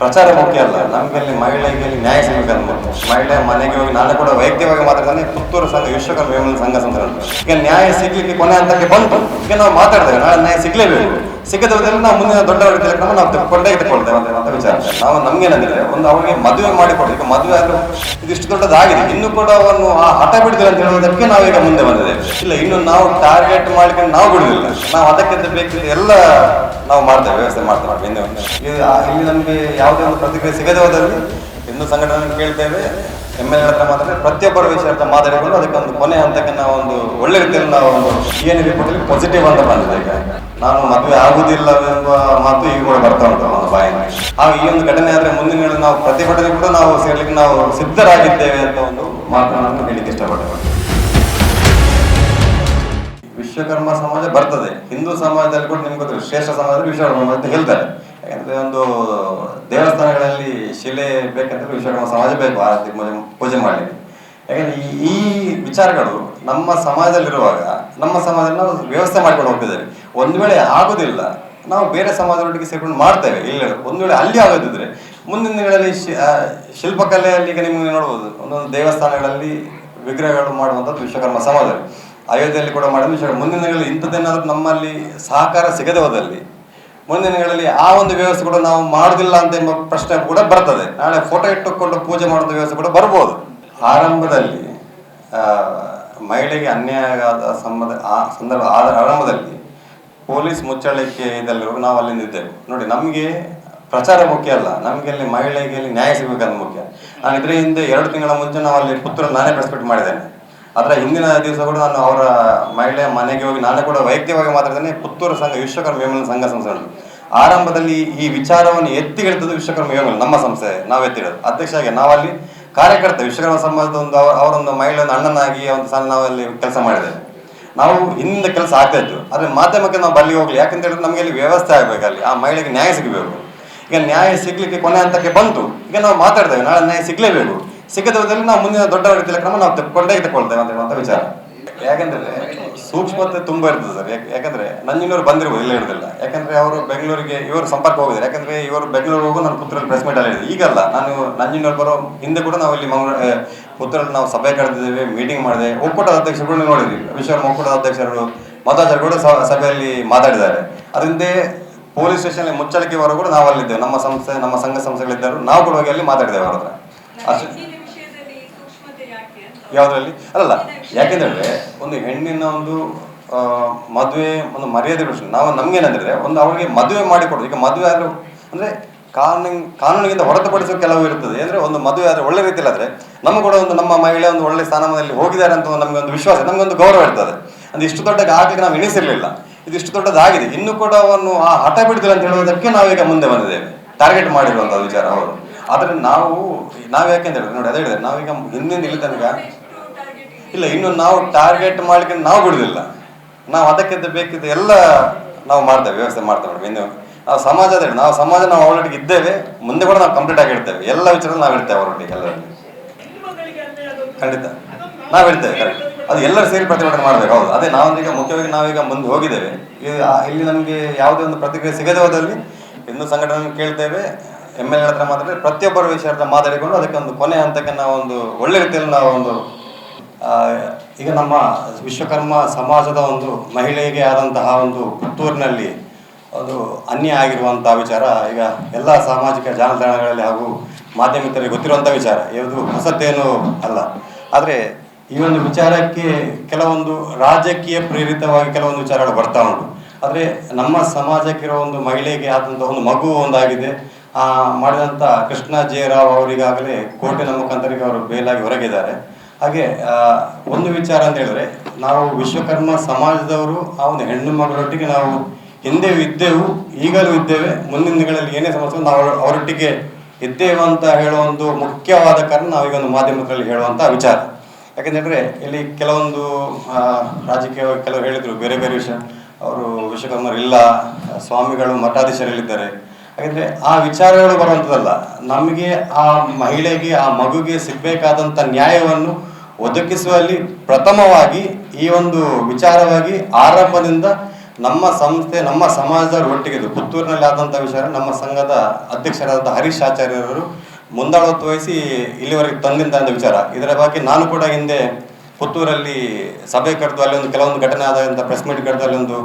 ಪ್ರಚಾರ ಮುಖ್ಯ ಅಲ್ಲ. ನಮಗಲ್ಲಿ ಮಹಿಳೆಗೆ ನ್ಯಾಯ ಸಿಗಬೇಕಂತ ಮಹಿಳೆ ಮನೆಗೆ ಹೋಗಿ ನಾನು ಕೂಡ ವೈಯಕ್ತಿಕವಾಗಿ ಮಾತಾಡ್ತಾನೆ, ಪುತ್ತೂರು ಸಂಘ, ವಿಶ್ವಕರ್ಮ ವಿಮಲ ಸಂಘ ಸಂಸ್ಥೆ ಈಗ ನ್ಯಾಯ ಸಿಗ್ಲಿಕ್ಕೆ ಕೊನೆ ಹಂತಕ್ಕೆ ಬಂತು. ಈಗ ನಾವು ಮಾತಾಡ್ತೇವೆ ನಾಳೆ ನ್ಯಾಯ ಸಿಗ್ಲೇಬೇಕು. ಸಿಗದ ಹೋದಲ್ಲಿ ನಾವು ಮುಂದಿನ ದೊಡ್ಡವರ ಕಾರ್ಯಕ್ರಮ ನಾವು ಕೊಂಡೇ ಇಟ್ಟುಕೊಳ್ತೇವೆ ಅಂತ ವಿಚಾರ. ನಾವು ನಮ್ಗೇನಂದ್ರೆ ಒಂದು ಅವರಿಗೆ ಮದುವೆ ಮಾಡಿಕೊಡಿ. ಈಗ ಮದುವೆ ಆದ್ರೆ ಇದಿಷ್ಟು ದೊಡ್ಡದಾಗಿದೆ. ಇನ್ನು ಕೂಡ ಅವನು ಆ ಹಠ ಬಿಡುದಿಲ್ಲ ಅಂತ ಹೇಳೋದಕ್ಕೆ ನಾವೀಗ ಮುಂದೆ ಬಂದಿದ್ದೇವೆ. ಇಲ್ಲ, ಇನ್ನು ನಾವು ಟಾರ್ಗೆಟ್ ಮಾಡ್ಕೊಂಡು ನಾವು ಬಿಡುದಿಲ್ಲ. ನಾವು ಅದಕ್ಕಿಂತ ಬೇಕು ಎಲ್ಲ ನಾವು ಮಾಡ್ತೇವೆ, ವ್ಯವಸ್ಥೆ ಮಾಡ್ತೇವೆ ಇನ್ನು ಇಲ್ಲಿ ನಮಗೆ ಯಾವುದೇ ಒಂದು ಪ್ರತಿಕ್ರಿಯೆ ಸಿಗದೆ ಹೋದಲ್ಲಿ ಇನ್ನೂ ಸಂಘಟನೆ ಕೇಳ್ತೇವೆ. ಎಂ ಎಲ್ ಎ ಹತ್ರ ಮಾತ್ರ ಪ್ರತಿಯೊಬ್ಬರ ವಿಷಯ ಅಂತ ಮಾತಾಡಿಕೊಂಡು ಅದಕ್ಕೆ ಒಂದು ಕೊನೆ ಹಂತಕ್ಕೆ ಒಂದು ಒಳ್ಳೆ ರೀತಿಯಲ್ಲಿ ನಾವು ಒಂದು ಏನು ರಿಪೋರ್ಟಲ್ಲಿ ಪಾಸಿಟಿವ್ ಅಂತ ಬಂದಿದೆ ಈಗ. ನಾನು ಮದುವೆ ಆಗುದಿಲ್ಲ ಎಂಬ ಮಾತು ಈಗ ಕೂಡ ಬರ್ತಾ ಉಂಟು ಒಂದು ಬಾಯಿಂದ. ಹಾಗೆ ಈ ಒಂದು ಘಟನೆ ಆದರೆ ಮುಂದಿನ ನಾವು ಪ್ರತಿಭಟನೆ ಕೂಡ ನಾವು ಸೇರ್ಲಿಕ್ಕೆ ನಾವು ಸಿದ್ಧರಾಗಿದ್ದೇವೆ ಅಂತ ಒಂದು ಮಾತನ್ನು ನಾನು ಹೇಳಿಕ್ಕೆ ಇಷ್ಟಪಡ್ತೇನೆ. ವಿಶ್ವಕರ್ಮ ಸಮಾಜ ಬರ್ತದೆ. ಹಿಂದೂ ಸಮಾಜದಲ್ಲಿ ಕೂಡ ನಿಮ್ಗೆ ಗೊತ್ತಿಲ್ಲ, ಶ್ರೇಷ್ಠ ಸಮಾಜದಲ್ಲಿ ವಿಶ್ವಕರ್ಮ ಅಂತ ಹೇಳ್ತಾರೆ. ಯಾಕಂದ್ರೆ ಒಂದು ದೇವಸ್ಥಾನಗಳಲ್ಲಿ ಶಿಲೆ ಬೇಕಂದ್ರೆ ವಿಶ್ವಕರ್ಮ ಸಮಾಜ ಬೇಕು, ಆರತಿ ಪೂಜೆ ಮಾಡಲಿಕ್ಕೆ. ಯಾಕಂದ್ರೆ ಈ ವಿಚಾರಗಳು ನಮ್ಮ ಸಮಾಜದಲ್ಲಿರುವಾಗ, ನಮ್ಮ ಸಮಾಜದಲ್ಲಿ ನಾವು ವ್ಯವಸ್ಥೆ ಮಾಡ್ಕೊಂಡು ಹೋಗ್ತಿದ್ದಾರೆ ಒಂದು ವೇಳೆ ಆಗುದಿಲ್ಲ, ನಾವು ಬೇರೆ ಸಮಾಜದೊಟ್ಟಿಗೆ ಸೇರ್ಕೊಂಡು ಮಾಡ್ತೇವೆ. ಇಲ್ಲ ಒಂದು ವೇಳೆ ಅಲ್ಲಿ ಆಗೋದಿದ್ರೆ, ಮುಂದಿನ ದಿನಗಳಲ್ಲಿ ಶಿಲ್ಪಕಲೆಯಲ್ಲಿ ಈಗ ನಿಮ್ಗೆ ನೋಡ್ಬೋದು. ಒಂದೊಂದು ದೇವಸ್ಥಾನಗಳಲ್ಲಿ ವಿಗ್ರಹಗಳು ಮಾಡುವಂಥದ್ದು ವಿಶ್ವಕರ್ಮ ಸಮಾಜ ಅಯೋಧ್ಯೆಯಲ್ಲಿ ಕೂಡ ಮಾಡಿದ ವಿಶ್ವ ಮುಂದಿನ ದಿನಗಳಲ್ಲಿ ಇಂಥದ್ದೇನಾದರೂ ನಮ್ಮಲ್ಲಿ ಸಹಕಾರ ಸಿಗದೆ ಹೋದಲ್ಲಿ ಮುಂದಿನ ದಿನಗಳಲ್ಲಿ ಆ ಒಂದು ವ್ಯವಸ್ಥೆ ಕೂಡ ನಾವು ಮಾಡೋದಿಲ್ಲ ಅಂತ ಎಂಬ ಪ್ರಶ್ನೆ ಕೂಡ ಬರ್ತದೆ. ನಾಳೆ ಫೋಟೋ ಇಟ್ಟುಕೊಂಡು ಪೂಜೆ ಮಾಡುವಂಥ ವ್ಯವಸ್ಥೆ ಕೂಡ ಬರ್ಬೋದು. ಆರಂಭದಲ್ಲಿ ಮಹಿಳೆಗೆ ಅನ್ಯಾಯ ಆದ ಸಂಬಂಧ, ಆ ಸಂದರ್ಭ ಆರಂಭದಲ್ಲಿ ಪೊಲೀಸ್ ಮುಚ್ಚಳಿಕೆ ಇದಲ್ಲಿರುವ ನಾವು ಅಲ್ಲಿಂದ ಇದ್ದೇವೆ. ನೋಡಿ, ನಮಗೆ ಪ್ರಚಾರ ಮುಖ್ಯ ಅಲ್ಲ. ನಮಗೆ ಅಲ್ಲಿ ಮಹಿಳೆಗೆ ನ್ಯಾಯ ಸಿಗಬೇಕಂತ ಮುಖ್ಯ. ನಾನು ಇದರ ಹಿಂದೆ ಎರಡು ತಿಂಗಳ ಮುಂಚೆ ನಾವು ಅಲ್ಲಿ ಪುತ್ರ ನಾನೇ ಪ್ರೆಸ್ಪೆಕ್ಟ್ ಮಾಡಿದ್ದೇನೆ. ಅದರ ಹಿಂದಿನ ದಿವಸ ಕೂಡ ನಾನು ಅವರ ಮಹಿಳೆ ಮನೆಗೆ ಹೋಗಿ ನಾನೇ ಕೂಡ ವೈಯಕ್ತಿಕವಾಗಿ ಮಾತಾಡ್ತೇನೆ ಪುತ್ತೂರು ಸಂಘ ವಿಶ್ವಕರ್ಮ ವಿಮಲ ಸಂಘ ಸಂಸ್ಥೆ ಆರಂಭದಲ್ಲಿ ಈ ವಿಚಾರವನ್ನು ಎತ್ತಿ ಹಿಡಿದದ್ದು ವಿಶ್ವಕರ್ಮ ವಿಮಲ ನಮ್ಮ ಸಂಸ್ಥೆ, ನಾವು ಎತ್ತಿ ಅಧ್ಯಕ್ಷ ಆಗಿ ನಾವಲ್ಲಿ ಕಾರ್ಯಕರ್ತ ವಿಶ್ವಕರ್ಮ ಸಮಾಜದ ಒಂದು ಅವರ ಅವರೊಂದು ಮಹಿಳೆಯನ್ನು ಅಣ್ಣನಾಗಿ ಒಂದು ಸಣ್ಣ ನಾವಲ್ಲಿ ಕೆಲಸ ಮಾಡಿದ್ದೇವೆ. ನಾವು ಹಿಂದೆ ಕೆಲಸ ಆಗ್ತಾ ಇದ್ದು ಆದರೆ ಮಾಧ್ಯಮಕ್ಕೆ ನಾವು ಬಲ್ಲಿ ಹೋಗ್ಲಿ ಯಾಕಂತ ಹೇಳಿದ್ರೆ ನಮಗೆ ಅಲ್ಲಿ ವ್ಯವಸ್ಥೆ ಆಗಬೇಕು ಅಲ್ಲಿ. ಆ ಮಹಿಳೆಗೆ ನ್ಯಾಯ ಸಿಗಬೇಕು. ಈಗ ನ್ಯಾಯ ಸಿಗ್ಲಿಕ್ಕೆ ಕೊನೆ ಹಂತಕ್ಕೆ ಬಂತು. ಈಗ ನಾವು ಮಾತಾಡ್ತೇವೆ. ನಾಳೆ ನ್ಯಾಯ ಸಿಗ್ಲೇಬೇಕು. ಸಿಗದ ಹೋದಲ್ಲಿ ನಾವು ಮುಂದಿನ ದೊಡ್ಡ ರೀತಿಯ ಕ್ರಮ ನಾವು ತಗೊಂಡೇ ತಗೊಳ್ತೇವೆ ಅಂತ ವಿಚಾರ. ಯಾಕಂದ್ರೆ ಸೂಕ್ಷ್ಮತೆ ತುಂಬಾ ಇರ್ತದೆ ಸರ್. ಯಾಕಂದ್ರೆ ನಂಜಿನವರು ಬಂದಿರ್ಬೋದು, ಇಲ್ಲ ಇರೋದಿಲ್ಲ ಯಾಕಂದ್ರೆ ಅವರು ಬೆಂಗಳೂರಿಗೆ, ಇವರು ಸಂಪರ್ಕ ಹೋಗಿದ್ದಾರೆ. ಯಾಕಂದ್ರೆ ಇವರು ಬೆಂಗಳೂರು ಹೋಗು ನಾನು ಪುತ್ತೂರಲ್ಲಿ ಪ್ರೆಸ್ ಮೀಟ್ ಅಲ್ಲಿ ಈಗಲ್ಲ, ನಾನು ನಂಜಿನವರು ಬರೋ ಹಿಂದೆ ಕೂಡ ನಾವು ಇಲ್ಲಿ ಮಂಗಳೂರು ಪುತ್ತೂರಲ್ಲಿ ನಾವು ಸಭೆ ಕರೆದಿದ್ದೇವೆ ಮೀಟಿಂಗ್ ಮಾಡಿದೆ ಒಕ್ಕೂಟ ಅಧ್ಯಕ್ಷರು ನೋಡಿದ್ವಿ ವಿಶ್ವ ಒಕ್ಕೂಟ ಅಧ್ಯಕ್ಷರು ಮತಾಚಾರ ಕೂಡ ಸಭೆಯಲ್ಲಿ ಮಾತಾಡಿದ್ದಾರೆ. ಅದರಿಂದ ಪೊಲೀಸ್ ಸ್ಟೇಷನ್ ಮುಚ್ಚಳಿಕೆವರೆಗೂ ಕೂಡ ನಾವು ಅಲ್ಲಿದ್ದೇವೆ ನಮ್ಮ ಸಂಸ್ಥೆ, ನಮ್ಮ ಸಂಘ ಸಂಸ್ಥೆಗಳಿದ್ದರು. ನಾವು ಕೂಡ ಹೋಗಿ ಅಲ್ಲಿ ಮಾತಾಡಿದ್ದೇವೆ ಅವ್ರ ಹತ್ರ. ಅಷ್ಟು. ಯಾವ್ದ್ರಲ್ಲಿ? ಅಲ್ಲಲ್ಲ, ಯಾಕೆಂದ್ರೆ ಒಂದು ಹೆಣ್ಣಿನ ಒಂದು ಮದುವೆ, ಒಂದು ಮರ್ಯಾದೆ ಪ್ರಶ್ನೆ ನಾವು ನಮ್ಗೇನಂದ್ರೆ ಒಂದು ಅವಳಿಗೆ ಮದುವೆ ಮಾಡಿಕೊಡೋದು. ಈಗ ಮದುವೆ ಆದ್ರೂ, ಅಂದ್ರೆ ಕಾನೂನು, ಕಾನೂನಿಗಿಂತ ಹೊರತುಪಡಿಸುವ ಕೆಲವು ಇರ್ತದೆ ಅಂದ್ರೆ ಒಂದು ಮದುವೆ ಆದ್ರೆ ಒಳ್ಳೆ ರೀತಿಯಲ್ಲಿ ಆದ್ರೆ ನಮ್ಗೆ ಕೂಡ ಒಂದು ನಮ್ಮ ಮಹಿಳೆ ಒಂದು ಒಳ್ಳೆ ಸ್ಥಾನಮಾನದಲ್ಲಿ ಹೋಗಿದ್ದಾರೆ ಅಂತ ಒಂದು ನಮ್ಗೆ ಒಂದು ವಿಶ್ವಾಸ, ನಮ್ಗೆ ಒಂದು ಗೌರವ ಇರ್ತದೆ. ಅಂದ್ರೆ ಇಷ್ಟು ದೊಡ್ಡ ಆಗ್ಲಿಕ್ಕೆ ನಾವು ಎಣಿಸಿರ್ಲಿಲ್ಲ. ಇದು ಇಷ್ಟು ದೊಡ್ಡದಾಗಿದೆ. ಇನ್ನು ಕೂಡ ಅವನು ಆ ಹಠ ಬಿಡುದಿಲ್ಲ ಅಂತ ಹೇಳುವುದಕ್ಕೆ ನಾವೀಗ ಮುಂದೆ ಬಂದಿದ್ದೇವೆ. ಟಾರ್ಗೆಟ್ ಮಾಡಿರುವಂತಹ ವಿಚಾರ ಅವರು ಆದ್ರೆ ನಾವು ನಾವು ಯಾಕೆಂತ ಹೇಳಿದ್ರೆ ನೋಡಿ, ಅದೇ ಹೇಳಿದ್ರೆ ನಾವೀಗ ಹಿಂದಿನ ಇಲ್ಲಿ ತನಕ ಇಲ್ಲ, ಇನ್ನು ನಾವು ಟಾರ್ಗೆಟ್ ಮಾಡ್ಲಿಕ್ಕೆ ನಾವು ಬಿಡುದಿಲ್ಲ. ನಾವು ಅದಕ್ಕಿಂತ ಬೇಕಿದ್ದ ಎಲ್ಲ ನಾವು ಮಾಡ್ತೇವೆ, ವ್ಯವಸ್ಥೆ ಮಾಡ್ತೇವೆ ಮೇಡಮ್ ಇನ್ನು. ನಾವು ಸಮಾಜದ ನಾವು ಸಮಾಜ ನಾವು ಅವರೊಟ್ಟಿಗೆ ಇದ್ದೇವೆ, ಮುಂದೆ ಕೂಡ ನಾವು ಕಂಪ್ಲೀಟ್ ಆಗಿ ಇರ್ತೇವೆ ಎಲ್ಲ ವಿಚಾರ ನಾವು ಇರ್ತೇವೆ ಅವರೊಟ್ಟಿಗೆ ಎಲ್ಲರಲ್ಲಿ ಖಂಡಿತ. ನಾವು ಇರ್ತೇವೆ ಕರೆಕ್ಟ್. ಅದು ಎಲ್ಲರೂ ಸೇರಿ ಪ್ರತಿಭಟನೆ ಮಾಡಬೇಕು, ಹೌದು. ಅದೇ ನಾವೀಗ, ಮುಖ್ಯವಾಗಿ ನಾವೀಗ ಮುಂದೆ ಹೋಗಿದ್ದೇವೆ. ಇಲ್ಲಿ ನಮಗೆ ಯಾವುದೇ ಒಂದು ಪ್ರತಿಕ್ರಿಯೆ ಸಿಗದೆ ಹೋದಲ್ಲಿ ಇನ್ನು ಸಂಘಟನೆ ಕೇಳ್ತೇವೆ, ಎಂ ಎಲ್ ಎ ಹತ್ರ ಮಾತಾಡಿದ್ರೆ ಪ್ರತಿಯೊಬ್ಬರ ವಿಷಯ ಹತ್ರ ಮಾತಾಡಿಕೊಂಡು ಅದಕ್ಕೆ ಒಂದು ಕೊನೆ ಹಂತಕ್ಕೆ ನಾವು ಒಂದು ಒಳ್ಳೆ ರೀತಿಯಲ್ಲಿ ನಾವು ಒಂದು ಈಗ ನಮ್ಮ ವಿಶ್ವಕರ್ಮ ಸಮಾಜದ ಒಂದು ಮಹಿಳೆಗೆ ಆದಂತಹ ಒಂದು ಪುತ್ತೂರಿನಲ್ಲಿ ಅದು ಅನ್ಯ ಆಗಿರುವಂತಹ ವಿಚಾರ. ಈಗ ಎಲ್ಲ ಸಾಮಾಜಿಕ ಜಾಲತಾಣಗಳಲ್ಲಿ ಹಾಗೂ ಮಾಧ್ಯಮಿಕರಿಗೆ ಗೊತ್ತಿರುವಂಥ ವಿಚಾರ. ಇದು ಹೊಸತೇನು ಅಲ್ಲ. ಆದರೆ ಈ ಒಂದು ವಿಚಾರಕ್ಕೆ ಕೆಲವೊಂದು ರಾಜಕೀಯ ಪ್ರೇರಿತವಾಗಿ ಕೆಲವೊಂದು ವಿಚಾರಗಳು ಬರ್ತಾ ಉಂಟು. ಆದರೆ ನಮ್ಮ ಸಮಾಜಕ್ಕಿರೋ ಒಂದು ಮಹಿಳೆಗೆ ಆದಂಥ ಒಂದು ಮಗು ಒಂದಾಗಿದೆ. ಮಾಡಿದಂಥ ಕೃಷ್ಣ ಜಯರಾವ್ ಅವರಿಗಾಗಲೇ ಕೋರ್ಟಿನ ಮುಖಾಂತರಿಗೆ ಅವರು ಬೇಲಾಗಿ ಹೊರಗಿದ್ದಾರೆ. ಹಾಗೆ ಒಂದು ವಿಚಾರ ಅಂತ ಹೇಳಿದ್ರೆ, ನಾವು ವಿಶ್ವಕರ್ಮ ಸಮಾಜದವರು, ಆ ಒಂದು ಹೆಣ್ಣು ಮಗಳೊಟ್ಟಿಗೆ ನಾವು ಹಿಂದೆ ಇದ್ದೆವು, ಈಗಲೂ ಇದ್ದೇವೆ, ಮುಂದಿನ ದಿನಗಳಲ್ಲಿ ಏನೇ ಸಮಸ್ಯೆ ನಾವು ಅವರೊಟ್ಟಿಗೆ ಇದ್ದೇವೆ ಅಂತ ಹೇಳೋ ಒಂದು ಮುಖ್ಯವಾದ ಕಾರಣ ನಾವೀಗ ಒಂದು ಮಾಧ್ಯಮದಲ್ಲಿ ಹೇಳುವಂತ ವಿಚಾರ. ಯಾಕಂದ್ರೆ ಇಲ್ಲಿ ಕೆಲವೊಂದು ರಾಜಕೀಯವಾಗಿ ರಾಜಕೀಯ ಕೆಲವರು ಹೇಳಿದ್ರು, ಬೇರೆ ಬೇರೆ ವಿಷಯ. ಅವರು ವಿಶ್ವಕರ್ಮರು ಇಲ್ಲ, ಸ್ವಾಮಿಗಳು ಮಠಾಧೀಶರಲ್ಲಿದ್ದಾರೆ ಯಾಕಂದ್ರೆ ಆ ವಿಚಾರಗಳು ಬರುವಂಥದ್ದಲ್ಲ ನಮಗೆ ಆ ಮಹಿಳೆಗೆ, ಆ ಮಗುಗೆ ಸಿಗ್ಬೇಕಾದಂತ ನ್ಯಾಯವನ್ನು ಒದಗಿಸುವಲ್ಲಿ ಪ್ರಥಮವಾಗಿ ಈ ಒಂದು ವಿಚಾರವಾಗಿ ಆರಂಭದಿಂದ ನಮ್ಮ ಸಂಸ್ಥೆ, ನಮ್ಮ ಸಮಾಜದ ಒಟ್ಟಿಗೆ ಪುತ್ತೂರಿನಲ್ಲಿ ಆದಂಥ ವಿಚಾರ, ನಮ್ಮ ಸಂಘದ ಅಧ್ಯಕ್ಷರಾದ ಹರೀಶ್ ಆಚಾರ್ಯರವರು ಮುಂದಾಳತ್ವ ವಹಿಸಿ ಇಲ್ಲಿವರೆಗೆ ತಂದಿದ್ದ ವಿಚಾರ. ಇದರ ಬಗ್ಗೆ ನಾನು ಕೂಡ ಹಿಂದೆ ಪುತ್ತೂರಲ್ಲಿ ಸಭೆ ಕರೆದು ಅಲ್ಲಿ ಒಂದು ಕೆಲವೊಂದು ಘಟನೆ ಆದಂಥ ಪ್ರೆಸ್ ಮೀಟ್ ಕರೆದು ಅಲ್ಲಿ ಒಂದು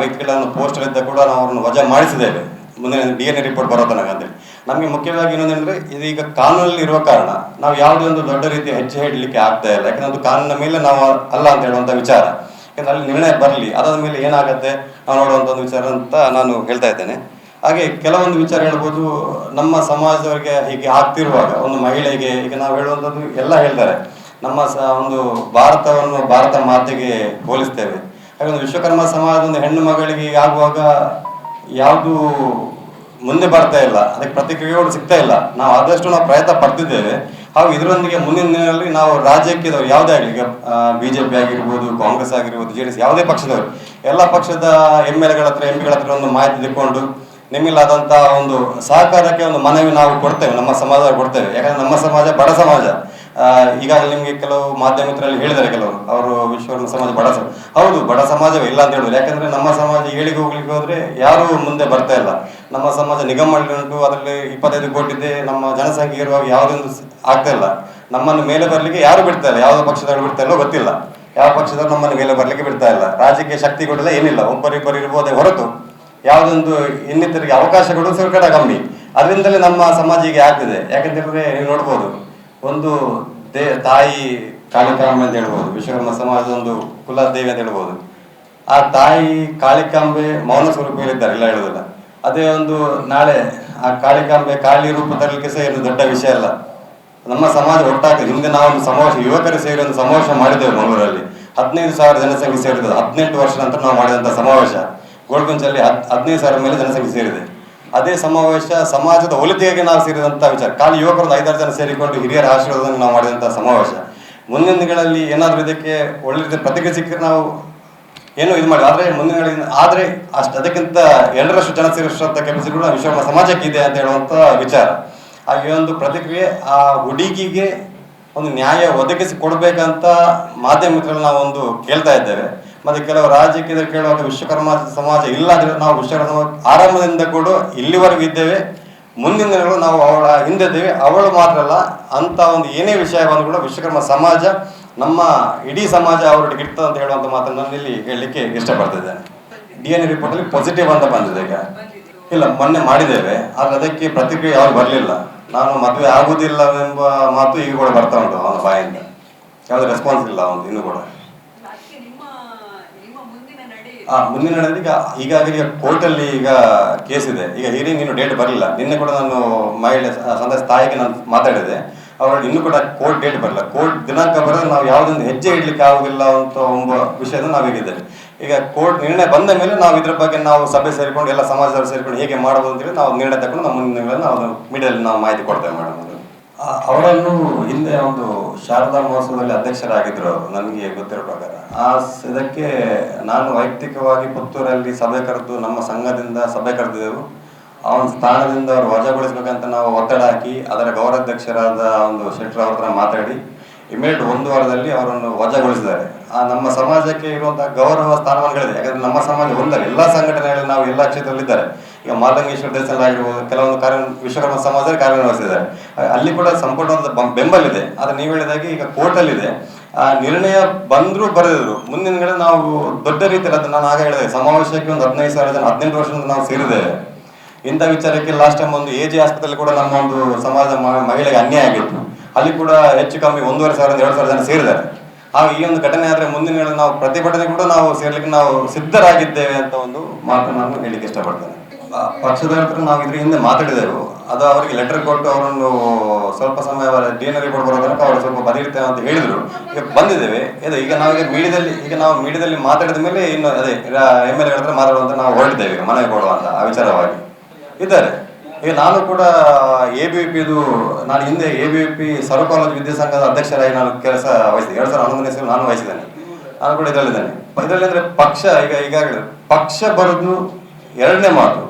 ವ್ಯಕ್ತಿಗಳನ್ನು ಪೋಸ್ಟರ್ ಇದ್ದ ಕೂಡ ನಾವು ಅವ್ರನ್ನ ವಜಾ ಮಾಡಿಸಿದ್ದೇವೆ. ಮುಂದೆ ಡಿ ಎನ್ ಎ ರಿಪೋರ್ಟ್ ಬರೋ ತನಕ ಅಂತೇಳಿ ನಮಗೆ ಮುಖ್ಯವಾಗಿ ಏನಂದರೆ ಇದೀಗ ಕಾನೂನಲ್ಲಿ ಇರುವ ಕಾರಣ, ನಾವು ಯಾವುದೇ ಒಂದು ದೊಡ್ಡ ರೀತಿಯ ಹೆಜ್ಜೆ ಇಡಲಿಕ್ಕೆ ಆಗ್ತಾ ಇಲ್ಲ. ಯಾಕಂದ್ರೆ ಅದು ಕಾನೂನಿನ ಮೇಲೆ ನಾವು ಅಲ್ಲ ಅಂತ ಹೇಳುವಂಥ ವಿಚಾರ. ಯಾಕಂದ್ರೆ ಅಲ್ಲಿ ನಿರ್ಣಯ ಬರಲಿ, ಅದಾದ ಮೇಲೆ ಏನಾಗುತ್ತೆ, ನಾವು ನೋಡುವಂಥ ಒಂದು ವಿಚಾರ ಅಂತ ನಾನು ಹೇಳ್ತಾ ಇದ್ದೇನೆ. ಹಾಗೆ ಕೆಲವೊಂದು ವಿಚಾರ ಹೇಳ್ಬೋದು, ನಮ್ಮ ಸಮಾಜದವರಿಗೆ ಹೀಗೆ ಆಗ್ತಿರುವಾಗ, ಒಂದು ಮಹಿಳೆಗೆ, ಈಗ ನಾವು ಹೇಳುವಂಥದ್ದು ಎಲ್ಲ ಹೇಳ್ತಾರೆ. ನಮ್ಮ ಸ, ಒಂದು ಭಾರತವನ್ನು ಭಾರತ ಮಾತೆಗೆ ಹೋಲಿಸ್ತೇವೆ. ಹಾಗೆ ಒಂದು ವಿಶ್ವಕರ್ಮ ಸಮಾಜದ ಒಂದು ಹೆಣ್ಣು ಮಗಳಿಗೆ ಆಗುವಾಗ ಯಾವುದು ಮುಂದೆ ಬರ್ತಾ ಇಲ್ಲ. ಅದಕ್ಕೆ ಪ್ರತಿಕ್ರಿಯೆಗಳು ಸಿಗ್ತಾ ಇಲ್ಲ. ನಾವು ಆದಷ್ಟು ನಾವು ಪ್ರಯತ್ನ ಪಡ್ತಿದ್ದೇವೆ. ಹಾಗೂ ಇದರೊಂದಿಗೆ ಮುಂದಿನ ದಿನಗಳಲ್ಲಿ ನಾವು ರಾಜ್ಯಕ್ಕೆ ಯಾವುದೇ ಆಗಲಿ, ಈಗ ಬಿಜೆಪಿ ಆಗಿರ್ಬೋದು, ಕಾಂಗ್ರೆಸ್ ಆಗಿರ್ಬೋದು, ಜೆ ಡಿ ಎಸ್ ಯಾವುದೇ ಪಕ್ಷದವರು, ಎಲ್ಲ ಪಕ್ಷದ ಎಂ ಎಲ್ ಎಗಳ ಹತ್ರ ಎಂ ಪಿಗಳ ಹತ್ರ ಒಂದು ಮಾಹಿತಿ ತಿಳ್ಕೊಂಡು ನಿಮ್ಮಿಲ್ಲಾದಂಥ ಒಂದು ಸಹಕಾರಕ್ಕೆ ಒಂದು ಮನವಿ ನಾವು ಕೊಡ್ತೇವೆ. ನಮ್ಮ ಸಮಾಜ ಕೊಡ್ತೇವೆ. ಯಾಕಂದ್ರೆ ನಮ್ಮ ಸಮಾಜ ಬಡ ಸಮಾಜ. ಈಗಾಗಲೇ ನಿಮಗೆ ಕೆಲವು ಮಾಧ್ಯಮದಲ್ಲಿ ಹೇಳಿದ್ದಾರೆ ಕೆಲವರು. ಅವರು ವಿಶ್ವಕರ್ಮ ಸಮಾಜ ಬಡ ಸಮಾಜ ಹೌದು, ಬಡ ಸಮಾಜವೇ ಇಲ್ಲ ಅಂತ ಹೇಳಿದ್ರು ಯಾಕಂದ್ರೆ ನಮ್ಮ ಸಮಾಜ ಏಳಿಗೆ ಹೋಗ್ಲಿಕ್ಕೆ ಹೋದ್ರೆ ಯಾರು ಮುಂದೆ ಬರ್ತಾ ಇಲ್ಲ. ನಮ್ಮ ಸಮಾಜ ನಿಗಮ ಉಂಟು ಅದರಲ್ಲಿ ಇಪ್ಪತ್ತೈದು ಕೋಟಿ ಇದೆ ನಮ್ಮ ಜನಸಂಖ್ಯೆ ಇರುವಾಗ ಯಾವುದೊಂದು ಆಗ್ತಾ ಇಲ್ಲ. ನಮ್ಮನ್ನು ಮೇಲೆ ಬರಲಿಕ್ಕೆ ಯಾರು ಬಿಡ್ತಾ ಇಲ್ಲ. ಯಾವ ಪಕ್ಷದವರು ಬಿಡ್ತಾ ಇಲ್ಲೋ ಗೊತ್ತಿಲ್ಲ. ಯಾವ ಪಕ್ಷದವರು ನಮ್ಮನ್ನು ಮೇಲೆ ಬರಲಿಕ್ಕೆ ಬಿಡ್ತಾ ಇಲ್ಲ. ರಾಜಕೀಯ ಶಕ್ತಿ ಕೊಡಲ್ಲ ಏನಿಲ್ಲ. ಒಬ್ಬರಿಬ್ಬರು ಇರ್ಬೋದೇ ಹೊರತು ಯಾವುದೊಂದು ಇನ್ನಿತರಿಗೆ ಅವಕಾಶಗಳು ಸರ್ಕಾರ ಕಮ್ಮಿ. ಅದರಿಂದಲೇ ನಮ್ಮ ಸಮಾಜ ಹೀಗೆ ಆಗ್ತಿದೆ. ಯಾಕಂತ ಹೇಳಿದ್ರೆ ನೀವು ನೋಡ್ಬೋದು. ಒಂದು ದೇ, ತಾಯಿ ಕಾಳಿಕಾಂಬೆ ಅಂತ ಹೇಳ್ಬೋದು. ವಿಶ್ವಕರ್ಮ ಸಮಾಜದ ಒಂದು ಕುಲದೇವಿ ಅಂತ ಹೇಳ್ಬೋದು. ಆ ತಾಯಿ ಕಾಳಿಕಾಂಬೆ ಮೌನ ಸ್ವರೂಪದಲ್ಲಿದ್ದಾರೆ ಇಲ್ಲ ಹೇಳುವುದಿಲ್ಲ ಅದೇ ಒಂದು ನಾಳೆ ಆ ಕಾಳಿಕಾಂಬೆ ಕಾಳಿ ರೂಪ ತರಲಿಕ್ಕೆ ಸಹ ಏನು ದೊಡ್ಡ ವಿಷಯ ಅಲ್ಲ. ನಮ್ಮ ಸಮಾಜ ಒಟ್ಟಾಗಿ, ಹಿಂದೆ ನಾವು ಒಂದು ಸಮಾವೇಶ ಯುವಕರು ಸೇರಿ ಒಂದು ಸಮಾವೇಶ ಮಾಡಿದ್ದೇವೆ ಮಂಗಳೂರಲ್ಲಿ. ಹದಿನೈದು ಸಾವಿರ ಜನಸಂಖ್ಯೆ ಸೇರಿದೆ ಹದಿನೆಂಟು ವರ್ಷ ನಂತರ ನಾವು ಮಾಡಿದಂಥ ಸಮಾವೇಶ. ಗೋಲ್ಗುಂಚಲ್ಲಿ ಹದ್, ಹದಿನೈದು ಸಾವಿರ ಮೇಲೆ ಜನಸಂಖ್ಯೆ ಸೇರಿದೆ. ಅದೇ ಸಮಾವೇಶ ಸಮಾಜದ ಒಲಿತೆಗೆ ನಾವು ಸೇರಿದಂತಹ ವಿಚಾರ. ಖಾಲಿ ಯುವಕರನ್ನು ಐದಾರು ಜನ ಸೇರಿಕೊಂಡು ಹಿರಿಯರ ಆಶೀರ್ವಾದವನ್ನು ನಾವು ಮಾಡಿದಂಥ ಸಮಾವೇಶ. ಮುಂದಿನ ದಿನಗಳಲ್ಲಿ ಏನಾದರೂ ಇದಕ್ಕೆ ಒಳ್ಳೆ ರೀತಿಯ ಪ್ರತಿಕ್ರಿಯೆ ಸಿಕ್ಕರೆ ನಾವು ಏನು ಇದು ಮಾಡಿ ಆದರೆ ಮುಂದಿನ ಆದರೆ ಅಷ್ಟು ಅದಕ್ಕಿಂತ ಎರಡರಷ್ಟು ಜನ ಸೇರಿಸುವಂತ ಕೆಪಾಸಿಟಿ ಕೂಡ ವಿಶ್ವ ಸಮಾಜಕ್ಕೆ ಇದೆ ಅಂತ ಹೇಳುವಂತ ವಿಚಾರ. ಹಾಗೆ ಒಂದು ಪ್ರತಿಕ್ರಿಯೆ ಆ ಹುಡುಗಿಗೆ ಒಂದು ನ್ಯಾಯ ಒದಗಿಸಿ ಕೊಡಬೇಕಂತ ಮಾಧ್ಯಮದಲ್ಲಿ ನಾವು ಒಂದು ಕೇಳ್ತಾ ಇದ್ದೇವೆ. ಮತ್ತೆ ಕೆಲವು ರಾಜ್ಯಕ್ಕೆ ಕೇಳುವಾಗ ವಿಶ್ವಕರ್ಮ ಸಮಾಜ ಇಲ್ಲ ಅಂದ್ರೆ ನಾವು ವಿಶ್ವಕರ್ಮ ಆರಂಭದಿಂದ ಕೂಡ ಇಲ್ಲಿವರೆಗೂ ಇದ್ದೇವೆ. ಮುಂದಿನ ದಿನಗಳು ನಾವು ಅವಳ ಹಿಂದೆ ಇದ್ದೇವೆ. ಅವಳು ಮಾತ್ರ ಅಲ್ಲ ಅಂತ ಒಂದು ಏನೇ ವಿಷಯ ಬಂದ್ರು ಕೂಡ ವಿಶ್ವಕರ್ಮ ಸಮಾಜ, ನಮ್ಮ ಇಡೀ ಸಮಾಜ ಅವರೊಟ್ಟಿಗೆ ಇರ್ತದೆ ಅಂತ ಹೇಳುವಂತ ಮಾತನ್ನು ನಾನು ಇಲ್ಲಿ ಹೇಳಲಿಕ್ಕೆ ಇಷ್ಟಪಡ್ತಿದ್ದೇನೆ ಡಿ ಎನ್ ಎ ರಿಪೋರ್ಟ್ ಅಲ್ಲಿ ಪಾಸಿಟಿವ್ ಅಂತ ಬಂದಿದೆ ಈಗ. ಇಲ್ಲ, ಮೊನ್ನೆ ಮಾಡಿದ್ದೇವೆ, ಆದ್ರೆ ಅದಕ್ಕೆ ಪ್ರತಿಕ್ರಿಯೆ ಯಾರು ಬರಲಿಲ್ಲ. ನಾನು ಮದುವೆ ಆಗುದಿಲ್ಲ ಎಂಬ ಮಾತು ಈಗ ಕೂಡ ಬರ್ತಾ ಉಂಟು ಅವನ ಬಾಯಿಂದ. ಯಾವ್ದು ರೆಸ್ಪಾನ್ಸ್ ಇಲ್ಲ ಅವನು ಇನ್ನು ಕೂಡ. ಮುಂದಿನ ನಡೆದ ಈಗ ಈಗಾಗಲೇ ಕೋರ್ಟಲ್ಲಿ ಈಗ ಕೇಸ್ ಇದೆ. ಈಗ ಹಿಯರಿಂಗ್ ಇನ್ನು ಡೇಟ್ ಬರಲಿಲ್ಲ. ನಿನ್ನೆ ಕೂಡ ನಾನು ಮಹಿಳೆ ಸ- ಸಂದೇಶ ತಾಯಿಗೆ ನಾನು ಮಾತಾಡಿದೆ. ಅವರು ಇನ್ನೂ ಕೂಡ ಕೋರ್ಟ್ ಡೇಟ್ ಬರಲಿಲ್ಲ. ಕೋರ್ಟ್ ದಿನಾಂಕ ಬರೋದು ನಾವು ಯಾವುದೊಂದು ಹೆಜ್ಜೆ ಇಡ್ಲಿಕ್ಕೆ ಆಗುದಿಲ್ಲ ಅಂತ ಎಂಬ ವಿಷಯದ ನಾವೀಗಿದ್ದೇವೆ ಈಗ ಕೋರ್ಟ್ ನಿರ್ಣಯ ಬಂದ ಮೇಲೆ ನಾವು ಇದ್ರ ಬಗ್ಗೆ ನಾವು ಸಭೆ ಸೇರಿಕೊಂಡು ಎಲ್ಲ ಸಮಾಜದವರು ಸೇರಿಕೊಂಡು ಹೇಗೆ ಮಾಡಬಹುದು ಅಂತೇಳಿ ನಾವು ನಿರ್ಣಯ ತಗೊಂಡು ನಮ್ಮ ಮುಂದಿನ ನಾವು ಮೀಡಿಯಲ್ಲಿ ನಾವು ಮಾಹಿತಿ ಕೊಡ್ತೇವೆ ಮೇಡಮ್ ಅವರನ್ನು ಹಿಂದೆ ಒಂದು ಶಾರದಾ ಮಹೋತ್ಸವದಲ್ಲಿ ಅಧ್ಯಕ್ಷರಾಗಿದ್ದರು ನನಗೆ ಗೊತ್ತಿರೋ ಪ್ರಕಾರ. ಆ ಇದಕ್ಕೆ ನಾನು ವೈಯಕ್ತಿಕವಾಗಿ ಪುತ್ತೂರಲ್ಲಿ ಸಭೆ ಕರೆದು ನಮ್ಮ ಸಂಘದಿಂದ ಸಭೆ ಕರೆದಿದ್ದೆವು. ಅವನ ಸ್ಥಾನದಿಂದ ಅವರು ವಜಾಗೊಳಿಸಬೇಕಂತ ನಾವು ಒತ್ತಡ ಹಾಕಿ, ಅದರ ಗೌರವಾಧ್ಯಕ್ಷರಾದ ಒಂದು ಶೆಟ್ಟರ್ ಅವ್ರ ಮಾತಾಡಿ ಇಮಿಡಿಯೇಟ್ ಒಂದು ವಾರದಲ್ಲಿ ಅವರನ್ನು ವಜಾಗೊಳಿಸಿದ್ದಾರೆ. ಆ ನಮ್ಮ ಸಮಾಜಕ್ಕೆ ಇರುವಂತಹ ಗೌರವ ಸ್ಥಾನಮಾನಗಳಿದೆ. ಯಾಕಂದ್ರೆ ನಮ್ಮ ಸಮಾಜ ಒಂದಲ್ಲ, ಎಲ್ಲ ಸಂಘಟನೆಗಳಲ್ಲಿ ನಾವು ಎಲ್ಲ ಕ್ಷೇತ್ರದಲ್ಲಿದ್ದಾರೆ. ಈಗ ಮಾಲಂಗೇಶ್ವರ ದೇವಸ್ಥಾನ ಆಗಿರ್ಬೋದು, ಕೆಲವೊಂದು ಕಾರ್ಯ, ವಿಶ್ವಕರ್ಮ ಸಮಾಜದಲ್ಲಿ ಕಾರ್ಯನಿರ್ವಹಿಸಿದ್ದಾರೆ. ಅಲ್ಲಿ ಕೂಡ ಸಂಪೂರ್ಣವಾದ ಒಂದು ಬೆಂಬಲ ಇದೆ ಆದ್ರೆ ನೀವು ಹೇಳಿದಾಗೆ ಈಗ ಕೋರ್ಟಲ್ಲಿ ಇದೆ ಆ ನಿರ್ಣಯ ಬಂದ್ರು ಬರೆದಿದ್ರು. ಮುಂದಿನ ಕಡೆ ನಾವು ದೊಡ್ಡ ರೀತಿಯಲ್ಲಿ ಅದನ್ನ ನಾನು ಆಗ ಹೇಳಿದೆ. ಸಮಾವೇಶಕ್ಕೆ ಒಂದು ಹದಿನೈದು ಸಾವಿರ ಜನ ಹದಿನೆಂಟು ವರ್ಷದಿಂದ ನಾವು ಸೇರಿದೆ. ಇಂಥ ವಿಚಾರಕ್ಕೆ ಲಾಸ್ಟ್ ಟೈಮ್ ಒಂದು ಎ ಜಿ ಆಸ್ಪತ್ರೆ ಕೂಡ ನಮ್ಮ ಒಂದು ಸಮಾಜ ಮಹಿಳೆಗೆ ಅನ್ಯಾಯ ಆಗಿತ್ತು. ಅಲ್ಲಿ ಕೂಡ ಹೆಚ್ಚು ಕಮ್ಮಿ ಒಂದೂವರೆ ಸಾವಿರ ಎರಡು ಸಾವಿರ ಜನ ಸೇರಿದ್ದಾರೆ. ಹಾಗೆ ಈ ಒಂದು ಘಟನೆ ಆದರೆ ಮುಂದಿನ ನಾವು ಪ್ರತಿಭಟನೆ ಕೂಡ ನಾವು ಸೇರ್ಲಿಕ್ಕೆ ನಾವು ಸಿದ್ಧರಾಗಿದ್ದೇವೆ ಅಂತ ಒಂದು ಮಾತು ನಾನು ಹೇಳಿಕ್ಕೆ ಇಷ್ಟಪಡ್ತೇನೆ. ಪಕ್ಷದ ಹತ್ರ ನಾವು ಇದ್ರ ಹಿಂದೆ ಮಾತಾಡಿದೆವು. ಅದು ಅವರಿಗೆ ಲೆಟರ್ ಕೊಟ್ಟು ಅವರನ್ನು ಸ್ವಲ್ಪ ಸಮಯ ಅವರ ಡಿ ಎನ್ ರಿಪೋರ್ಟ್ ಬರೋ ತನಕ ಅವರು ಸ್ವಲ್ಪ ಬಂದಿರ್ತೇವೆ ಅಂತ ಹೇಳಿದ್ರು. ಈಗ ಬಂದಿದ್ದೇವೆ. ಇದು ಈಗ ನಾವೀಗ ಮೀಡಿಯಾದಲ್ಲಿ, ಈಗ ನಾವು ಮೀಡಿಯಾದಲ್ಲಿ ಮಾತಾಡಿದ ಮೇಲೆ ಇನ್ನು ಅದೇ ಎಂ ಎಲ್ ಎ ಹತ್ರ ಮಾತಾಡುವಂತ ನಾವು ಹೊರಟಿದ್ದೇವೆ. ಈಗ ಮನವಿ ಕೊಡುವಂತ ಆ ವಿಚಾರವಾಗಿ. ಇದ್ದಾರೆ. ಈಗ ನಾನು ಕೂಡ ಎ ಬಿ ಪಿ ಇದು, ನಾನು ಹಿಂದೆ ಎ ಬಿ ಪಿ ಸರ್ವ ಕಾಲೇಜು ವಿದ್ಯಾಸಂಘದ ಅಧ್ಯಕ್ಷರಾಗಿ ನಾನು ಕೆಲಸ ವಹಿಸಿದೆ ಎರಡು ಸಾವಿರದ ಹನ್ನೊಂದನೇ ನಾನು ವಹಿಸಿದ್ದೇನೆ. ನಾನು ಕೂಡ ಇದರಲ್ಲಿದ್ದೇನೆ. ಇದರಲ್ಲಿ ಅಂದ್ರೆ ಪಕ್ಷ, ಈಗ ಈಗಾಗಲೇ ಪಕ್ಷ ಬರೋದು ಎರಡನೇ ಮಾತು.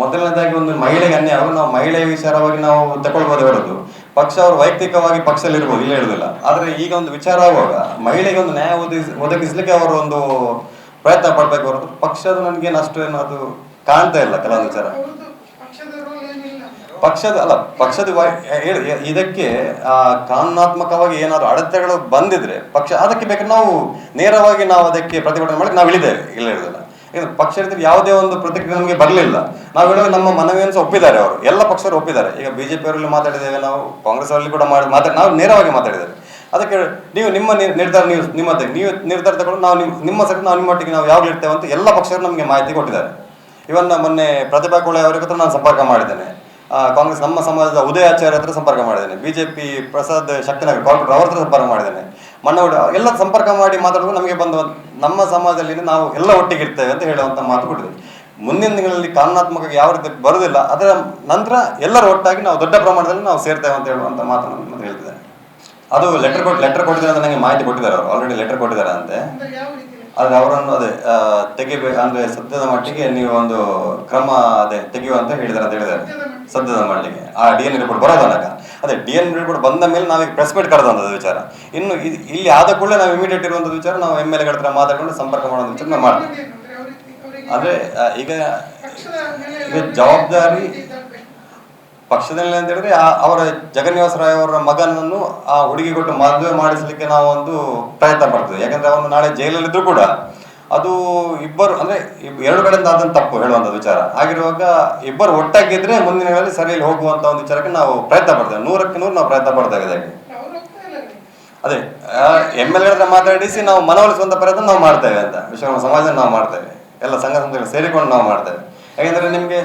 ಮೊದಲನೇದಾಗಿ ಒಂದು ಮಹಿಳೆಗೆ ಅನ್ಯಾಯ. ನಾವು ಮಹಿಳೆಯ ವಿಚಾರವಾಗಿ ನಾವು ತಗೊಳ್ಬೋದು ಹೊರತು ಪಕ್ಷ ಅವರು ವೈಯಕ್ತಿಕವಾಗಿ ಪಕ್ಷದಲ್ಲಿ ಇರ್ಬೋದು ಇಲ್ಲ ಹೇಳುದಿಲ್ಲ ಆದ್ರೆ ಈಗ ಒಂದು ವಿಚಾರ ಆಗುವಾಗ ಮಹಿಳೆಗೆ ಒಂದು ನ್ಯಾಯ ಒದಗಿಸ್ ಒದಗಿಸ್ಲಿಕ್ಕೆ ಅವರು ಒಂದು ಪ್ರಯತ್ನ ಪಡ್ಬೇಕು ಹೊರತು ಪಕ್ಷದ ನನಗೆ ಅಷ್ಟು ಏನು ಅದು ಕಾಣ್ತಾ ಇಲ್ಲ ಕೆಲವೊಂದು ವಿಚಾರ. ಪಕ್ಷದ ಅಲ್ಲ ಪಕ್ಷದ ಇದಕ್ಕೆ ಆ, ಕಾನೂನಾತ್ಮಕವಾಗಿ ಏನಾದ್ರು ಅಡತೆಗಳು ಬಂದಿದ್ರೆ ಪಕ್ಷ ಅದಕ್ಕೆ ಬೇಕಾದ್ರೆ ನಾವು ನೇರವಾಗಿ ನಾವು ಅದಕ್ಕೆ ಪ್ರತಿಭಟನೆ ಮಾಡಿ ನಾವು ಇಳಿದೇವೆ ಇಲ್ಲ ಹೇಳಿಲ್ಲ ಇದು ಪಕ್ಷ ರೀತಿಯಲ್ಲಿ ಯಾವುದೇ ಒಂದು ಪ್ರತಿಕ್ರಿಯೆ ನಮಗೆ ಬರಲಿಲ್ಲ. ನಾವು ಹೇಳಿದ್ರೆ ನಮ್ಮ ಮನವಿಯನ್ನು ಒಪ್ಪಿದ್ದಾರೆ ಅವರು. ಎಲ್ಲ ಪಕ್ಷರು ಒಪ್ಪಿದ್ದಾರೆ. ಈಗ ಬಿಜೆಪಿ ಪಿಯವರಲ್ಲಿ ಮಾತಾಡಿದ್ದೇವೆ, ನಾವು ಕಾಂಗ್ರೆಸ್ ಅವರಲ್ಲಿ ಕೂಡ ಮಾಡಿ ಮಾತಾಡಿ ನಾವು ನೇರವಾಗಿ ಮಾತಾಡಿದ್ದೇವೆ. ಅದಕ್ಕೆ ನೀವು ನಿಮ್ಮ ನಿರ್- ನಿರ್ಧಾರ ನೀವು ನಿಮ್ಮದೇ. ನೀವು ನಿರ್ಧಾರ ತಗೊಂಡು ನಾವು ನಿಮ್ಮ ನಿಮ್ಮ ಸರಿ ನಾವು ನಿಮ್ಮೊಟ್ಟಿಗೆ ನಾವು ಯಾವಾಗ ಇರ್ತೇವೆ ಅಂತ ಎಲ್ಲ ಪಕ್ಷರು ನಮಗೆ ಮಾಹಿತಿ ಕೊಟ್ಟಿದ್ದಾರೆ. ಇವನ್ ಮೊನ್ನೆ ಪ್ರತಿಭಾ ಕೋಳೆ ಅವರ ಹತ್ರ ನಾನು ಸಂಪರ್ಕ ಮಾಡಿದ್ದೇನೆ. ಕಾಂಗ್ರೆಸ್ ನಮ್ಮ ಸಮಾಜದ ಉದಯ ಆಚಾರ್ಯ ಹತ್ರ ಸಂಪರ್ಕ ಮಾಡಿದ್ದೇನೆ. ಬಿಜೆಪಿ ಪ್ರಸಾದ್ ಶಕ್ತಿನಗರ್ ಕಾಂಗ್ರೆಸ್ ಅವ್ರ ಹತ್ರ ಸಂಪರ್ಕ ಮಾಡಿದ್ದೇನೆ. ಮಣ್ಣೋಡ ಎಲ್ಲ ಸಂಪರ್ಕ ಮಾಡಿ ಮಾತಾಡೋದು ನಮಗೆ ಬಂದ ನಮ್ಮ ಸಮಾಜದಲ್ಲಿ ನಾವು ಎಲ್ಲ ಒಟ್ಟಿಗೆ ಇರ್ತೇವೆ ಅಂತ ಹೇಳುವಂಥ ಮಾತು ಕೊಟ್ಟಿದೆ ಮುಂದಿನ ದಿನಗಳಲ್ಲಿ ಕಾನೂನಾತ್ಮಕ ಯಾವ ರೀತಿ ಬರುವುದಿಲ್ಲ ಅದರ ನಂತರ ಎಲ್ಲರೂ ಒಟ್ಟಾಗಿ ನಾವು ದೊಡ್ಡ ಪ್ರಮಾಣದಲ್ಲಿ ನಾವು ಸೇರ್ತೇವೆ ಅಂತ ಹೇಳುವಂಥ ಮಾತನ್ನು ಹೇಳ್ತಿದ್ದಾರೆ. ಅದು ಲೆಟರ್ ಕೊಟ್ಟು ಲೆಟರ್ ಕೊಟ್ಟಿದ್ದಾರೆ ಅಂತ ನನಗೆ ಮಾಹಿತಿ ಕೊಟ್ಟಿದ್ದಾರೆ ಅವರು ಆಲ್ರೆಡಿ ಲೆಟರ್ ಕೊಟ್ಟಿದ್ದಾರೆ ಅಂತೆ. ಆದರೆ ಅವರನ್ನು ಅದೇ ತೆಗಿಬೇಕು ಅಂದರೆ ಸದ್ಯದ ಮಟ್ಟಿಗೆ ನೀವು ಒಂದು ಕ್ರಮ ಅದೇ ತೆಗೆಯುವ ಅಂತ ಹೇಳಿದಾರೆ ಅಂತ ಹೇಳಿದ್ದಾರೆ. ಸದ್ಯದ ಮಟ್ಟಿಗೆ. ಆ ಡಿ ಎನ್ ರಿಪೋರ್ಟ್ ಬರೋ ತನಕ. ಅದೇ ಡಿ ಎನ್ ರಿಪೋರ್ಟ್ ಬಂದ ಮೇಲೆ ನಾವೀಗ ಪ್ರೆಸ್ ಮೀಟ್ ಕರೆದಂಥದ್ದು ವಿಚಾರ ಇನ್ನು ಇದು ಇಲ್ಲಿ ಆದ ಕೂಡಲೇ ನಾವು ಇಮಿಡಿಯೇಟ್ ಇರುವಂಥದ್ದು ವಿಚಾರ ನಾವು ಎಂ ಎಲ್ ಎಗಳ ಹತ್ರ ಮಾತಾಡ್ಕೊಂಡು ಸಂಪರ್ಕ ಮಾಡೋದು ವಿಚಾರ ನಾವು ಮಾಡ್ತೀವಿ ಅಂದ್ರೆ ಅವ್ರಿಗೆ ಅವರಿಗೆ ಅಂದ್ರೆ ಆ, ಈಗ ಈಗ ಜವಾಬ್ದಾರಿ. ಪಕ್ಷದಲ್ಲಿ ಅಂತ ಹೇಳಿದ್ರೆ ಅವರ ಜಗನ್ನಿವಾಸ ರಾಯ್ ಅವರ ಮಗನನ್ನು ಆ ಹುಡುಗಿ ಕೊಟ್ಟು ಮದುವೆ ಮಾಡಿಸಲಿಕ್ಕೆ ನಾವು ಒಂದು ಪ್ರಯತ್ನ ಪಡ್ತೇವೆ ಯಾಕಂದ್ರೆ ಅವನು ನಾಳೆ ಜೈಲಲ್ಲಿದ್ದರೂ ಕೂಡ ಅದು ಇಬ್ಬರು, ಅಂದ್ರೆ ಎರಡು ಕಡೆಯಿಂದ ಆದಂತ ತಪ್ಪು ಹೇಳುವಂತ ವಿಚಾರ. ಆಗಿರುವಾಗ ಇಬ್ಬರು ಒಟ್ಟಾಗಿದ್ರೆ ಮುಂದಿನ ವೇಳೆ ಸರಿಯಲ್ಲಿ ಹೋಗುವಂತ ಒಂದು ವಿಚಾರಕ್ಕೆ ನಾವು ಪ್ರಯತ್ನ ಪಡ್ತೇವೆ. ನೂರಕ್ಕೆ ನೂರು ನಾವು ಪ್ರಯತ್ನ ಇಲ್ಲ ಅಲ್ಲಿ. ಅದೇ ಎಂ ಎಲ್ ಹತ್ರ ಮಾತಾಡಿಸಿ ನಾವು ಮನವೊಲಿಸುವಂತ ಪ್ರಯತ್ನ ನಾವು ಮಾಡ್ತೇವೆ ಅಂತ. ವಿಶ್ವಕರ್ಮ ಸಮಾಜ ನಾವು ಮಾಡ್ತೇವೆ. ಎಲ್ಲ ಸಂಘ ಸಂಸ್ಥೆಗಳು ಸೇರಿಕೊಂಡು ನಾವು ಮಾಡ್ತೇವೆ. ಯಾಕೆಂದ್ರೆ ನಿಮ್ಗೆ?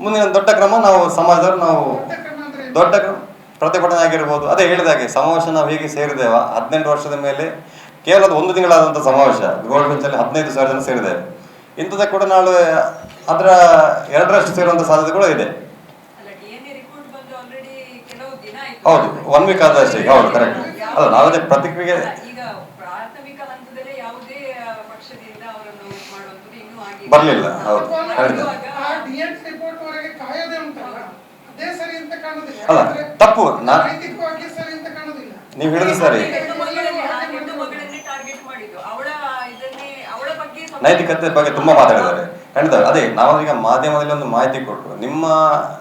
ಮುಂದಿನ ದೊಡ್ಡ ಕ್ರಮ ನಾವು ಸಮಾಜದವ್ರು ನಾವು ದೊಡ್ಡ ಪ್ರತಿಭಟನೆ ಆಗಿರ್ಬೋದು. ಅದೇ ಹೇಳಿದಾಗೆ ಸಮಾವೇಶ ನಾವು ಹೇಗೆ ಸೇರಿದ್ದೇವ? ಹದಿನೆಂಟು ವರ್ಷದ ಮೇಲೆ ಕೇವಲ ಒಂದು ತಿಂಗಳಾದಂಥ ಸಮಾವೇಶ ಗೋಲ್ಡ್ ಬೆಂಚಲ್ಲಿ ಹದಿನೈದು ಸಾವಿರ ಜನ ಸೇರಿದ್ದಾರೆ. ಇಂಥದಕ್ಕೆ ಕೂಡ ನಾಳೆ ಅದರ ಎರಡರಷ್ಟು ಸೇರುವಂಥ ಸಾಧ್ಯತೆ ಕೂಡ ಇದೆ. ಅಲ್ಲ ಡಿ ರಿಪೋರ್ಟ್ ಬಂದು ಆಲ್ರೆಡಿ ಕೆಲವು ದಿನ ಆಯ್ತು. ಹೌದು ಒನ್ ವೀಕ್ ಆದಷ್ಟೇ. ಹೌದು ಕರೆಕ್ಟ್ ಅಲ್ಲ ನಾವದೇ ಪ್ರತಿಕ್ರಿಯೆ ಬರಲಿಲ್ಲ ಈಗ ಪ್ರಾಥಮಿಕ ಹಂತದಲ್ಲೇ ಯಾವುದೇ ಆ, ಪಕ್ಷದಿಂದ ಅವರನ್ನು ಮಾಡುವಂಥದ್ದು ಇನ್ನೂ ಆಗಿಲ್ಲ. ಬರ್ಲಿಲ್ಲ, ಹೌದು, ಅಲ್ಲ ತಪ್ಪು. ನೀವು ರಿಪೋರ್ಟ್ ವರೆಗೆ ನೈತಿಕತೆ ಬಗ್ಗೆ ತುಂಬಾ ಮಾತಾಡಿದ್ದಾರೆ. ಖಂಡಿತ. ಅದೇ ಈಗ ಮಾಧ್ಯಮದಲ್ಲಿ ಒಂದು ಮಾಹಿತಿ ಕೊಟ್ಟು ನಿಮ್ಮ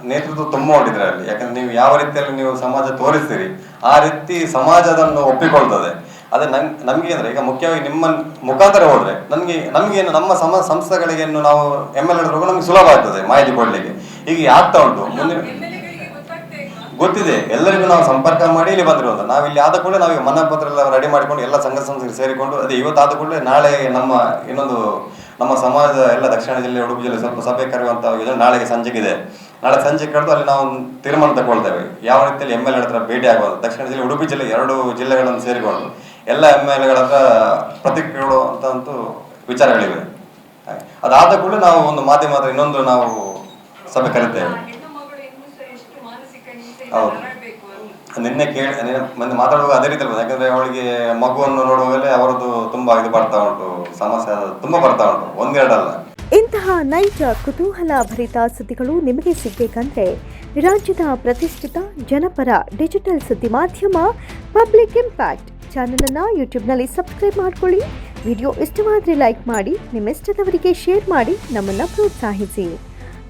ನೇತೃತ್ವ ತುಂಬಾ ಹೊಂಟಿದ್ರೆ ಅಲ್ಲಿ. ಯಾಕಂದ್ರೆ ನೀವು ಯಾವ ರೀತಿಯಲ್ಲಿ ನೀವು ಸಮಾಜ ತೋರಿಸ್ತೀರಿ ಆ ರೀತಿ ಸಮಾಜ ಅದನ್ನು ಒಪ್ಪಿಕೊಳ್ತದೆ. ಅದೇ ನನ್ ನಮ್ಗೆ ಅಂದ್ರೆ ಈಗ ಮುಖ್ಯವಾಗಿ ನಿಮ್ಮ ಮುಖಾಂತರ ಹೋದ್ರೆ ನಮ್ಗೆ ನಮ್ಗೆ ಏನು ನಮ್ಮ ಸಮ ಸಂಸ್ಥೆಗಳಿಗೆ ಏನು ನಾವು ಎಂ ಎಲ್ ನಮ್ಗೆ ಸುಲಭ ಆಗ್ತದೆ ಮಾಹಿತಿ ಕೊಡ್ಲಿಕ್ಕೆ. ಈಗ ಆಗ್ತಾ ಉಂಟು. ಮುಂದಿನ ಗೊತ್ತಿದೆ, ಎಲ್ಲರಿಗೂ ನಾವು ಸಂಪರ್ಕ ಮಾಡಿ ಇಲ್ಲಿ ಬಂದಿರೋದು. ನಾವು ಇಲ್ಲಿ ಆದ ಕೂಡಲೇ ನಾವು ಮನ ಪತ್ರ ಎಲ್ಲ ರೆಡಿ ಮಾಡಿಕೊಂಡು ಎಲ್ಲ ಸಂಘ ಸಂಸ್ಥೆಗೆ ಸೇರಿಕೊಂಡು, ಅದೇ ಇವತ್ತಾದ ಕೂಡಲೇ ನಾಳೆ ನಮ್ಮ ಇನ್ನೊಂದು, ನಮ್ಮ ಸಮಾಜದ ಎಲ್ಲ ದಕ್ಷಿಣ ಜಿಲ್ಲೆ, ಉಡುಪಿ ಜಿಲ್ಲೆ ಸ್ವಲ್ಪ ಸಭೆ ಕರೆಯುವಂತ ಯೋಜನೆ ನಾಳೆಗೆ ಸಂಜೆಗಿದೆ. ನಾಳೆ ಸಂಜೆ ಕರೆದು ಅಲ್ಲಿ ನಾವು ತೀರ್ಮಾನ ತಗೊಳ್ತೇವೆ. ಯಾವ ರೀತಿಯಲ್ಲಿ ಎಂ ಎಲ್ ಎ ಹತ್ರ ಭೇಟಿ ಆಗೋದು ದಕ್ಷಿಣ ಜಿಲ್ಲೆ, ಉಡುಪಿ ಜಿಲ್ಲೆ ಎರಡು ಜಿಲ್ಲೆಗಳನ್ನು ಸೇರಿಕೊಂಡು ಎಲ್ಲ ಎಂ ಎಲ್ ಎಗಳ ಹತ್ರ ಪ್ರತಿಕ್ರಿಯೆ ಅಂತಂತೂ ವಿಚಾರಗಳಿವೆ ಅದಾದ ಕೂಡಲೇ ನಾವು ಒಂದು ಮಾಧ್ಯಮದ ಇನ್ನೊಂದು ನಾವು ಸಭೆ ಕರಿತೇವೆ ಆ ಹೆಣ್ಣು ಮಗಳು ಇನ್ನೂ ಸಹ ಎಷ್ಟು ಮಾನಸಿಕ ಹಿಂಸೆಯಿಂದ ಹೌದು. ನಿನ್ನೆ ಕೇಳಿ ಮೊನ್ನೆ ಮಾತಾಡುವಾಗ ಅದೇ ರೀತಿ ಇರ್ಬೋದು. ಯಾಕಂದ್ರೆ ಅವಳಿಗೆ ಮಗುವನ್ನು ನೋಡುವಾಗಲೇ ಅವರದ್ದು ತುಂಬಾ ಇದು ಬರ್ತಾ ಉಂಟು ಸಮಸ್ಯೆ ಅದು ತುಂಬಾ ಬರ್ತಾ ಉಂಟು ಒಂದೆರಡಲ್ಲ ಇಂತಹ ನೈಜ ಕುತೂಹಲ ಭರಿತ ಸುದ್ದಿಗಳು ನಿಮಗೆ ಸಿಗಬೇಕಂದ್ರೆ ರಾಜ್ಯದ ಪ್ರತಿಷ್ಠಿತ ಜನಪರ ಡಿಜಿಟಲ್ ಸುದ್ದಿ ಮಾಧ್ಯಮ ಪಬ್ಲಿಕ್ ಇಂಪ್ಯಾಕ್ಟ್ ಚಾನಲನ್ನು ಯೂಟ್ಯೂಬ್ನಲ್ಲಿ ಸಬ್ಸ್ಕ್ರೈಬ್ ಮಾಡ್ಕೊಳ್ಳಿ ವಿಡಿಯೋ ಇಷ್ಟವಾದರೆ ಲೈಕ್ ಮಾಡಿ ನಿಮ್ಮಿಷ್ಟದವರಿಗೆ ಶೇರ್ ಮಾಡಿ ನಮ್ಮನ್ನು ಪ್ರೋತ್ಸಾಹಿಸಿ